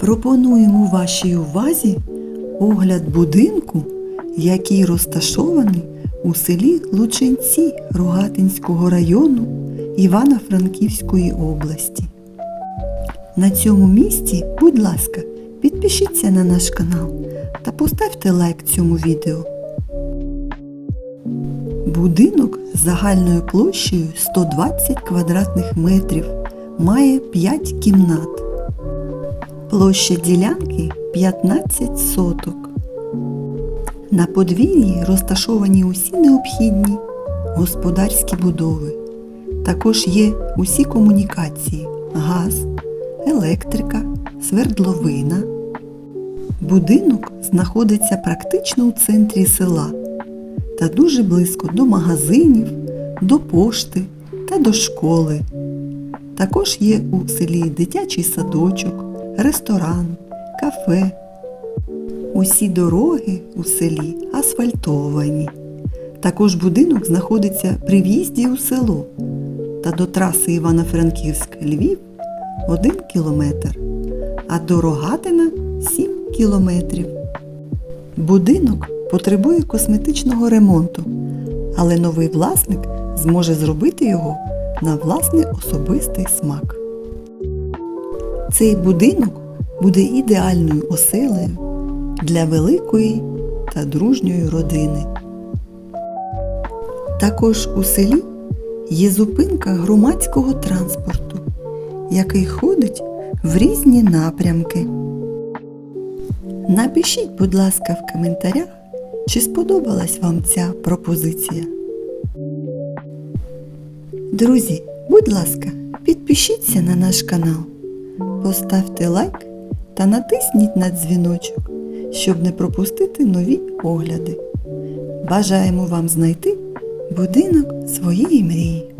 Пропонуємо вашій увазі огляд будинку, який розташований у селі Лучинці Рогатинського району Івано-Франківської області. На цьому місці, будь ласка, підпишіться на наш канал та поставте лайк цьому відео. Будинок з загальною площею 120 квадратних метрів має 5 кімнат. Площа ділянки 15 соток. На подвір'ї розташовані усі необхідні господарські будови. Також є усі комунікації газ, електрика, свердловина. Будинок знаходиться практично у центрі села та дуже близько до магазинів, до пошти та до школи. Також є у селі дитячий садочок, ресторан, кафе. Усі дороги у селі асфальтовані. Також будинок знаходиться при в'їзді у село та до траси Івано-Франківськ-Львів 1 кілометр, а до Рогатина 7 кілометрів. Будинок потребує косметичного ремонту, але новий власник зможе зробити його на власний особистий смак. Цей будинок буде ідеальною оселею для великої та дружньої родини. Також у селі є зупинка громадського транспорту, який ходить в різні напрямки. Напишіть, будь ласка, в коментарях, чи сподобалась вам ця пропозиція. Друзі, будь ласка, підпишіться на наш канал, поставте лайк та натисніть на дзвіночок, щоб не пропустити нові огляди. Бажаємо вам знайти будинок своєї мрії.